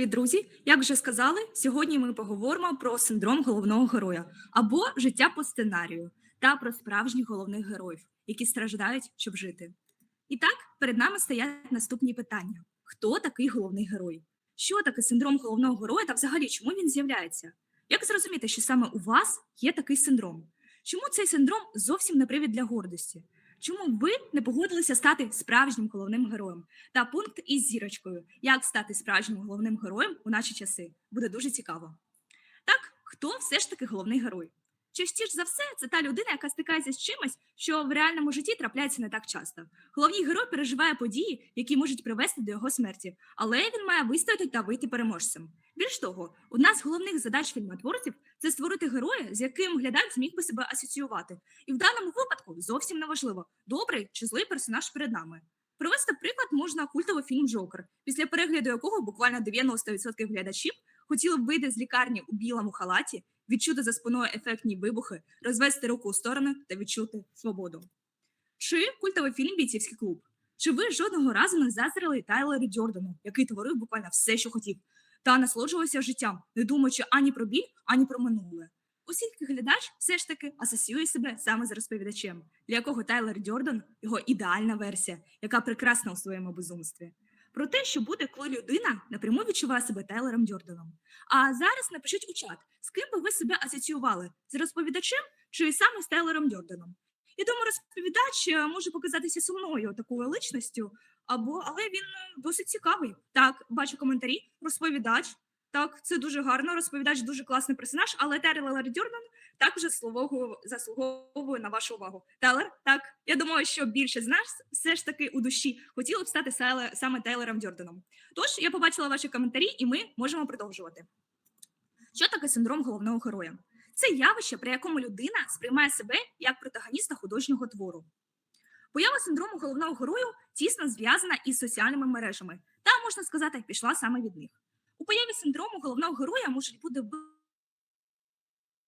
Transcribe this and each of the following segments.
Привіт, друзі! Як вже сказали, сьогодні ми поговоримо про синдром головного героя або життя по сценарію та про справжніх головних героїв, які страждають, щоб жити. І так, перед нами стоять наступні питання: хто такий головний герой? Що таке синдром головного героя та взагалі чому він з'являється? Як зрозуміти, що саме у вас є такий синдром? Чому цей синдром зовсім не привід для гордості? Чому ви не погодилися стати справжнім головним героєм? Та пункт із зірочкою, як стати справжнім головним героєм у наші часи, буде дуже цікаво. Так, хто все ж таки головний герой? Частіше за все, це та людина, яка стикається з чимось, що в реальному житті трапляється не так часто. Головний герой переживає події, які можуть привести до його смерті, але він має вистояти та вийти переможцем. Більш того, одна з головних задач фільмотворців це створити героя, з яким глядач зміг би себе асоціювати. І в даному випадку зовсім не важливо, добрий чи злий персонаж перед нами. Привести приклад можна культовий фільм Джокер, після перегляду якого буквально 90% глядачів хотіли б вийти з лікарні у білому халаті, відчути за спиною ефектні вибухи, розвести руку у сторони та відчути свободу. Чи культовий фільм Бійцівський клуб? Чи ви жодного разу не заздрили Тайлеру Джордану, який творив буквально все, що хотів, та насолоджувався життям, не думаючи ані про біль, ані про минуле? Оскільки глядач все ж таки асоціює себе саме з розповідачем, для якого Тайлер Дьордан його ідеальна версія, яка прекрасна у своєму безумстві. Про те, що буде, коли людина напряму відчуває себе Тайлером Дьорданом. А зараз напишіть у чат, з ким би ви себе асоціювали з розповідачем чи саме з Тайлером Дьорданом. Я думаю, розповідач е, може показатися сумною такою личністю, або але він е, досить цікавий. Так, бачу коментарі. Розповідач. Так, це дуже гарно. Розповідач дуже класний персонаж, але Тайлер Дьордан також заслуговує, на вашу увагу. Тайлер, так я думаю, що більше з нас все ж таки у душі хотіли б стати саме- Тайлером Дьорданом. Тож я побачила ваші коментарі, і ми можемо продовжувати. Що таке синдром головного героя? Це явище, при якому людина сприймає себе як протагоніста художнього твору. Поява синдрому головного герою тісно зв'язана із соціальними мережами, та можна сказати, пішла саме від них. У появі синдрому головного героя можуть бути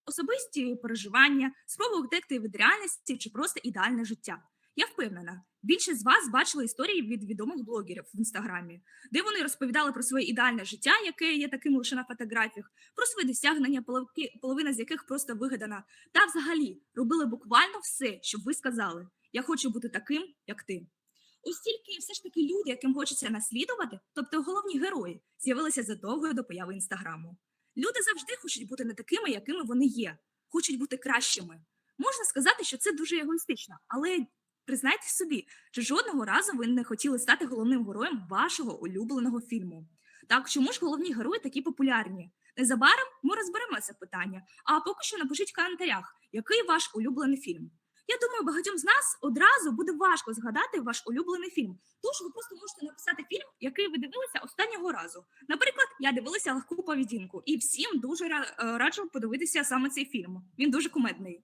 особисті переживання, спроби втекти від реальності чи просто ідеальне життя. Я впевнена, більшість з вас бачили історії від відомих блогерів в інстаграмі, де вони розповідали про своє ідеальне життя, яке є таким лише на фотографіях, про свої досягнення, половина з яких просто вигадана, та взагалі робили буквально все, щоб ви сказали: Я хочу бути таким, як ти. Ось тільки все ж таки люди, яким хочеться наслідувати, тобто головні герої, з'явилися задовго до появи інстаграму. Люди завжди хочуть бути не такими, якими вони є, хочуть бути кращими. Можна сказати, що це дуже егоїстично, але признайте собі, що жодного разу ви не хотіли стати головним героєм вашого улюбленого фільму. Так, чому ж головні герої такі популярні? Незабаром ми розберемо це питання. А поки що напишіть в коментарях, який ваш улюблений фільм. Я думаю, багатьом з нас одразу буде важко згадати ваш улюблений фільм. Тож ви просто можете написати фільм, який ви дивилися останнього разу. Наприклад, я дивилася легку поведінку, і всім дуже е, раджу подивитися саме цей фільм. Він дуже кумедний.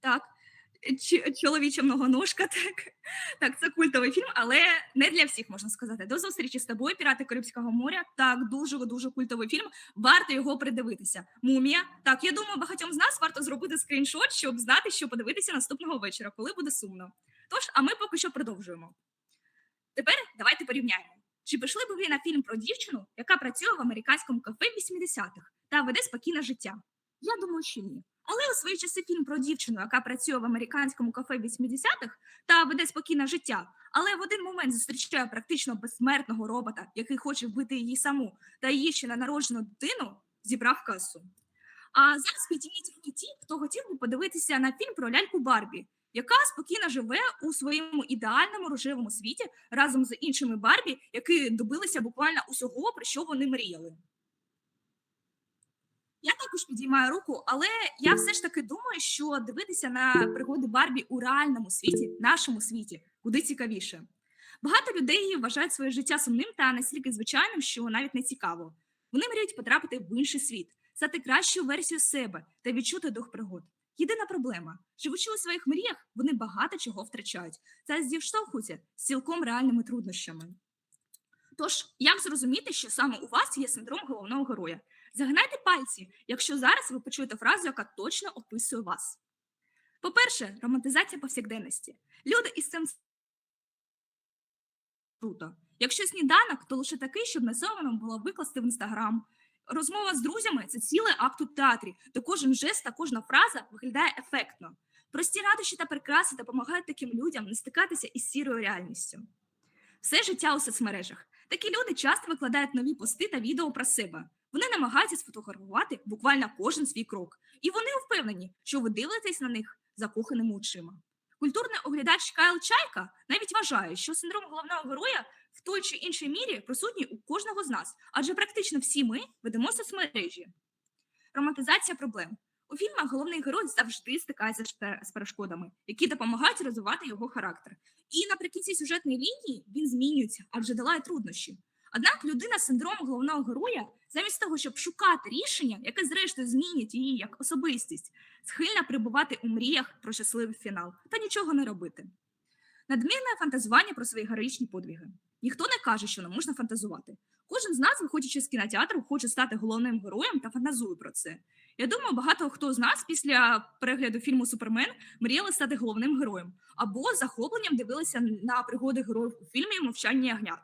Так, чоловіча многоножка, так. Так, це культовий фільм, але не для всіх можна сказати. До зустрічі з тобою, пірати Карибського моря. Так, дуже дуже культовий фільм. Варто його придивитися. Мумія. Так, я думаю, багатьом з нас варто зробити скріншот, щоб знати, що подивитися наступного вечора, коли буде сумно. Тож, а ми поки що продовжуємо. Тепер давайте порівняємо. Чи пішли б ви на фільм про дівчину, яка працює в американському кафе в 80-х та веде спокійне життя? Я думаю, що ні. Але у свої часи фільм про дівчину, яка працює в американському кафе в 80-х та веде спокійне життя, але в один момент зустрічає практично безсмертного робота, який хоче вбити її саму та її ще ненароджену дитину, зібрав касу. А зараз підійміть руки ті, хто хотів би подивитися на фільм про ляльку Барбі, яка спокійно живе у своєму ідеальному рожевому світі разом з іншими Барбі, які добилися буквально усього, про що вони мріяли. Я також підіймаю руку, але я все ж таки думаю, що дивитися на пригоди Барбі у реальному світі, нашому світі, куди цікавіше. Багато людей вважають своє життя сумним та настільки звичайним, що навіть не цікаво. Вони мріють потрапити в інший світ, стати кращою версією себе та відчути дух пригод. Єдина проблема: живучи у своїх мріях, вони багато чого втрачають та зіштовхуються з цілком реальними труднощами. Тож, як зрозуміти, що саме у вас є синдром головного героя? Загинайте пальці, якщо зараз ви почуєте фразу, яка точно описує вас. По-перше, романтизація повсякденності. Люди із цим круто. Якщо сніданок, то лише такий, щоб насовано було викласти в інстаграм. Розмова з друзями це цілий акт у театрі, де кожен жест та кожна фраза виглядає ефектно. Прості радощі та прикраси допомагають таким людям не стикатися із сірою реальністю. Все життя у соцмережах. Такі люди часто викладають нові пости та відео про себе. Вони намагаються сфотографувати буквально кожен свій крок, і вони впевнені, що ви дивитесь на них закоханими очима. Культурний оглядач Кайл Чайка навіть вважає, що синдром головного героя в той чи іншій мірі присутній у кожного з нас, адже практично всі ми ведемо соцмережі. Романтизація проблем. У фільмах головний герой завжди стикається з перешкодами, які допомагають розвивати його характер. І наприкінці сюжетної лінії він змінюється, адже долає труднощі. Однак людина з синдромом головного героя, замість того, щоб шукати рішення, яке зрештою змінить її як особистість, схильна перебувати у мріях про щасливий фінал та нічого не робити. Надмірне фантазування про свої героїчні подвиги. Ніхто не каже, що не можна фантазувати. Кожен з нас, виходячи з кінотеатру, хоче стати головним героєм та фантазує про це. Я думаю, багато хто з нас після перегляду фільму Супермен мріяли стати головним героєм або захопленням дивилися на пригоди героїв у фільмі Мовчання ягнят.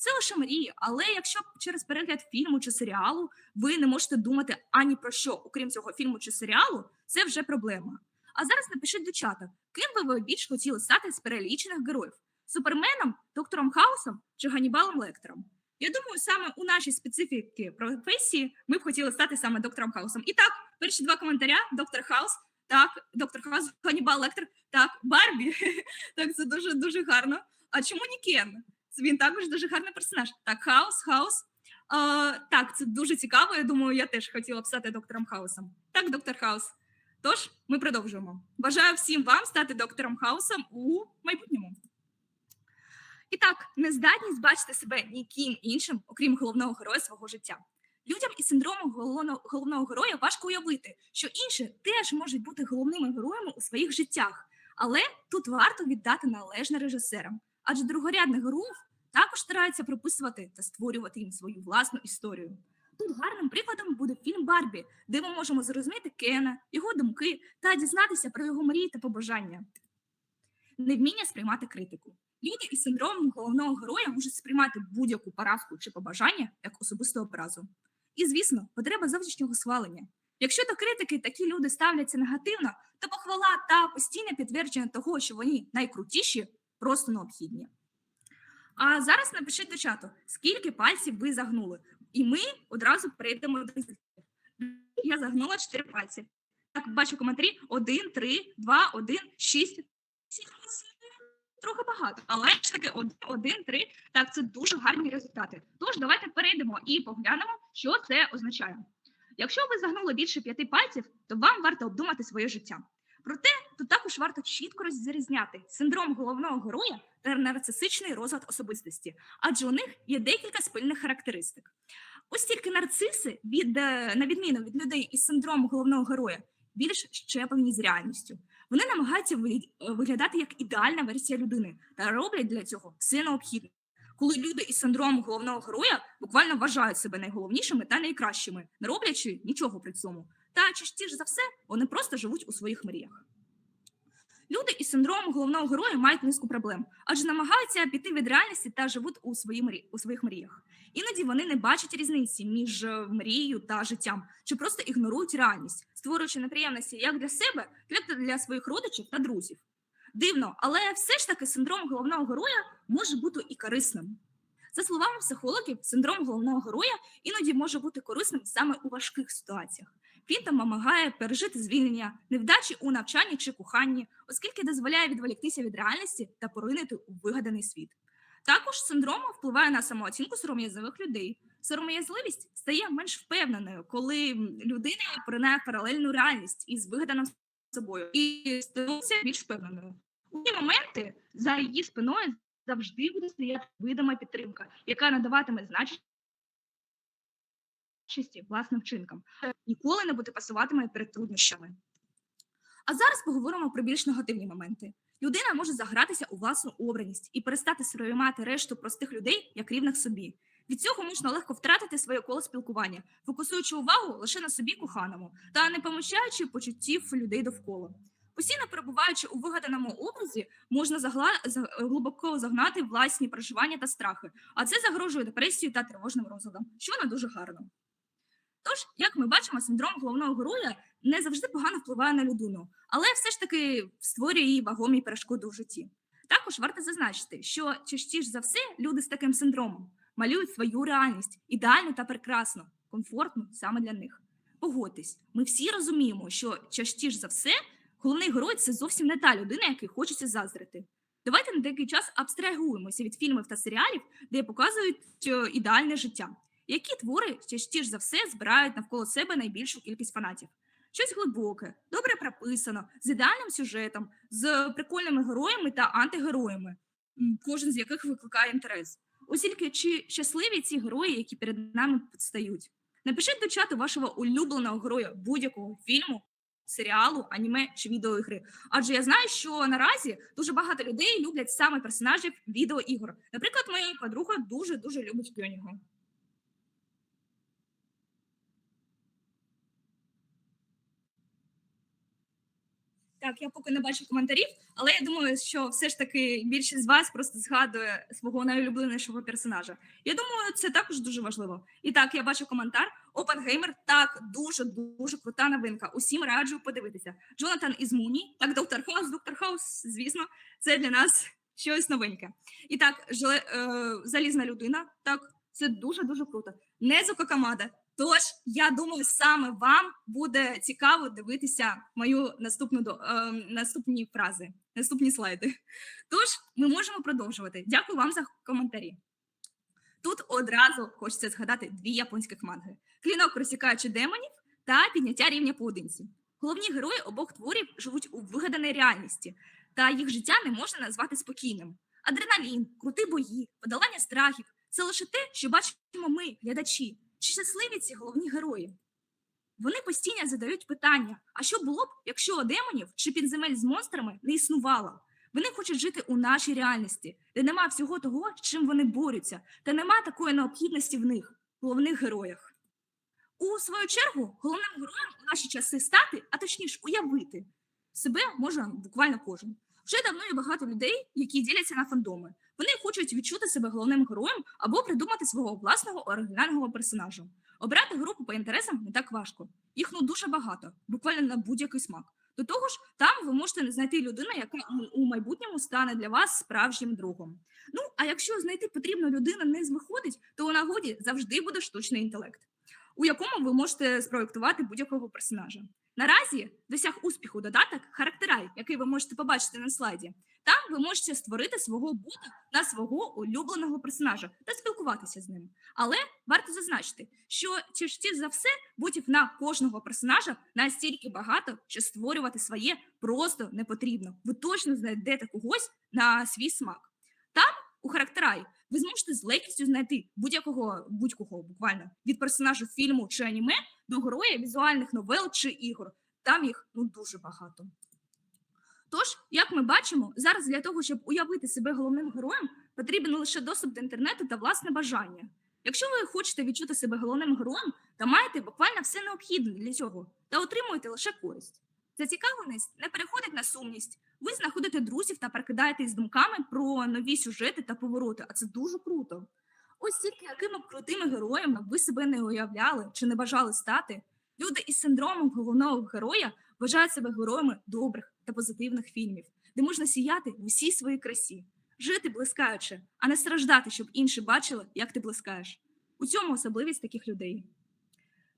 Це лише мрії, але якщо через перегляд фільму чи серіалу ви не можете думати ані про що, окрім цього фільму чи серіалу, це вже проблема. А зараз напишіть до чата, ким би ви більш хотіли стати з перелічених героїв: Суперменом, доктором Хаусом чи Ганібалом Лектором? Я думаю, саме у нашій специфіки професії ми б хотіли стати саме доктором Хаусом. І так, перші два коментаря: доктор Хаус, так, доктор Хаус, Ганібал Лектор, так, Барбі. Так, це дуже дуже гарно. А чому не Кен? Він також дуже гарний персонаж. Так, Хаус, Хаус. А, так, це дуже цікаво. Я думаю, я теж хотіла б стати доктором Хаусом. Так, доктор Хаус. Тож ми продовжуємо. Бажаю всім вам стати доктором Хаусом у майбутньому. І так, нездатність бачити себе ніким іншим, окрім головного героя свого життя. Людям із синдромом головного, головного героя важко уявити, що інші теж можуть бути головними героями у своїх життях. Але тут варто віддати належне режисерам, адже другорядних героїв також стараються прописувати та створювати їм свою власну історію. Тут гарним прикладом буде фільм Барбі, де ми можемо зрозуміти Кена, його думки та дізнатися про його мрії та побажання. Невміння сприймати критику. Люди із синдромом головного героя можуть сприймати будь-яку поразку чи побажання як особисту образу. І, звісно, потреба зовнішнього схвалення. Якщо до критики такі люди ставляться негативно, то похвала та постійне підтвердження того, що вони найкрутіші, просто необхідні. А зараз напишіть до чату, скільки пальців ви загнули, і ми одразу перейдемо до результатів. Я загнула 4 пальці. Так, бачу коментарі: 1, 3, 2, 1, 6, трохи багато, але ж таки 1, 3. Так, це дуже гарні результати. Тож давайте перейдемо і поглянемо, що це означає. Якщо ви загнули більше п'яти пальців, то вам варто обдумати своє життя. Проте тут також варто чітко розрізняти синдром головного героя та нарцисичний розлад особистості, адже у них є декілька спільних характеристик. Ось тільки нарциси, від, е, на відміну від людей із синдромом головного героя, більш щеплені з реальністю. Вони намагаються е, виглядати як ідеальна версія людини та роблять для цього все необхідне. Коли люди із синдромом головного героя буквально вважають себе найголовнішими та найкращими, не роблячи нічого при цьому. Та частіше за все вони просто живуть у своїх мріях. Люди із синдромом головного героя мають низку проблем, адже намагаються піти від реальності та живуть у, свої мрі... у своїх мріях. Іноді вони не бачать різниці між е, мрією та життям, чи просто ігнорують реальність, створюючи неприємності як для себе, так і для своїх родичів та друзів. Дивно, але все ж таки синдром головного героя може бути і корисним. За словами психологів, синдром головного героя іноді може бути корисним саме у важких ситуаціях. Він там допомагає пережити звільнення, невдачі у навчанні чи коханні, оскільки дозволяє відволіктися від реальності та поринути у вигаданий світ. Також синдром впливає на самооцінку сором'язливих людей. Сором'язливість стає менш впевненою, коли людина поринає паралельну реальність із вигаданим собою і становиться більш впевненою. У ці моменти за її спиною завжди буде стояти видима підтримка, яка надаватиме значення власним вчинкам. Ніколи не буде пасуватиме перед труднощами. А зараз поговоримо про більш негативні моменти. Людина може загратися у власну обраність і перестати сприймати решту простих людей як рівних собі. Від цього можна легко втратити своє коло спілкування, фокусуючи увагу лише на собі коханому та не помічаючи почуттів людей довкола. Постійно перебуваючи у вигаданому образі, можна загла... глибоко загнати власні переживання та страхи, а це загрожує депресією та тривожним розладом, що не дуже гарно. Тож, як ми бачимо, синдром головного героя не завжди погано впливає на людину, але все ж таки створює їй вагомі перешкоди у житті. Також варто зазначити, що частіше за все люди з таким синдромом малюють свою реальність ідеальну та прекрасну, комфортну саме для них. Погодьтесь, ми всі розуміємо, що частіше за все головний герой це зовсім не та людина, якій хочеться заздрити. Давайте на деякий час абстрагуємося від фільмів та серіалів, де показують е, ідеальне життя. Які твори частіше за все збирають навколо себе найбільшу кількість фанатів? Щось глибоке, добре прописано, з ідеальним сюжетом, з прикольними героями та антигероями, кожен з яких викликає інтерес. Ось тільки чи щасливі ці герої, які перед нами підстають? Напишіть до чату вашого улюбленого героя будь-якого фільму, серіалу, аніме чи відеоігри. Адже я знаю, що наразі дуже багато людей люблять саме персонажів відеоігор. Наприклад, моя подруга дуже дуже любить Кьоніга. Так, я поки не бачу коментарів, але я думаю, що все ж таки більшість з вас просто згадує свого найулюбленішого персонажа. Я думаю, це також дуже важливо. І так, я бачу коментар. Опенгеймер так дуже дуже крута новинка. Усім раджу подивитися. Джонатан із Муні, так, доктор Хаус, доктор Хаус, звісно, це для нас щось новеньке. І так, е, залізна людина. Так, це дуже дуже круто. Незуко Камада. Тож я думаю, саме вам буде цікаво дивитися мою наступну е, наступні фрази, наступні слайди. Тож ми можемо продовжувати. Дякую вам за коментарі. Тут одразу хочеться згадати дві японських манги: клінок розсікаючи демонів та підняття рівня поодинці. Головні герої обох творів живуть у вигаданій реальності, та їх життя не можна назвати спокійним. Адреналін, крути бої, подолання страхів це лише те, що бачимо ми, глядачі. Чи щасливі ці головні герої? Вони постійно задають питання: а що було б, якщо демонів чи підземель з монстрами не існувало? Вони хочуть жити у нашій реальності, де нема всього того, з чим вони борються, та нема такої необхідності в них, головних героях. У свою чергу, головним героєм у наші часи стати, а точніше уявити себе може буквально кожен. Вже давно є багато людей, які діляться на фандоми. Вони хочуть відчути себе головним героєм або придумати свого власного оригінального персонажа. Обрати групу по інтересам не так важко. Їх ну дуже багато, буквально на будь-який смак. До того ж, там ви можете знайти людину, яка у- майбутньому стане для вас справжнім другом. Ну а якщо знайти потрібну людину не виходить, то у нагоді завжди буде штучний інтелект, у якому ви можете спроєктувати будь-якого персонажа. Наразі досяг успіху додаток характерай, який ви можете побачити на слайді. Там ви можете створити свого бота на свого улюбленого персонажа та спілкуватися з ним. Але варто зазначити, що частіше за все ботів на кожного персонажа настільки багато, що створювати своє просто не потрібно. Ви точно знайдете когось на свій смак. Там у характераї ви зможете з легкістю знайти будь-якого будь-кого буквально від персонажа фільму чи аніме до героя візуальних новел чи ігор. Там їх ну дуже багато. Тож, як ми бачимо, зараз для того, щоб уявити себе головним героєм, потрібен лише доступ до інтернету та власне бажання. Якщо ви хочете відчути себе головним героєм, то маєте буквально все необхідне для цього та отримуєте лише користь. Зацікавленість не переходить на сумність. Ви знаходите друзів та прикидаєтесь думками про нові сюжети та повороти, а це дуже круто. Ось тільки якими б крутими героями ви себе не уявляли чи не бажали стати, люди із синдромом головного героя вважають себе героями добрих та позитивних фільмів, де можна сіяти в усій своїй красі, жити блискаючи, а не страждати, щоб інші бачили, як ти блискаєш. У цьому особливість таких людей.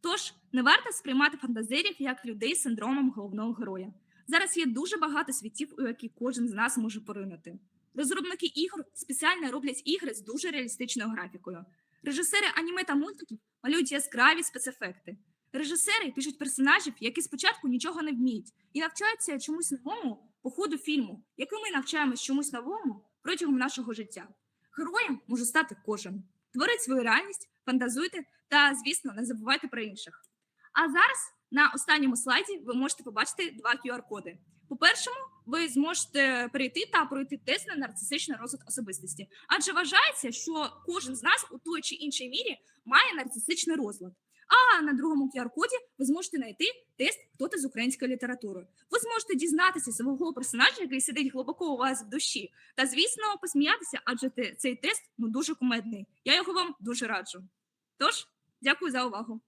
Тож не варто сприймати фантазерів як людей з синдромом головного героя. Зараз є дуже багато світів, у які кожен з нас може поринути. Розробники ігор спеціально роблять ігри з дуже реалістичною графікою. Режисери аніме та мультиків малюють яскраві спецефекти. Режисери пишуть персонажів, які спочатку нічого не вміють, і навчаються чомусь новому по ходу фільму, яким ми навчаємось чомусь новому протягом нашого життя. Героєм може стати кожен. Творить свою реальність, фантазуйте та, звісно, не забувайте про інших. А зараз на останньому слайді ви можете побачити два QR-коди. По-першому, ви зможете перейти та пройти тест на нарцисичний розвиток особистості, адже вважається, що кожен з нас у той чи іншій мірі має нарцисичний розлад. А на другому QR-коді ви зможете знайти тест «Хто ти з української літератури. Ви зможете дізнатися свого персонажа, який сидить глибоко у вас в душі, та, звісно, посміятися, адже цей тест ну дуже кумедний. Я його вам дуже раджу. Тож, дякую за увагу.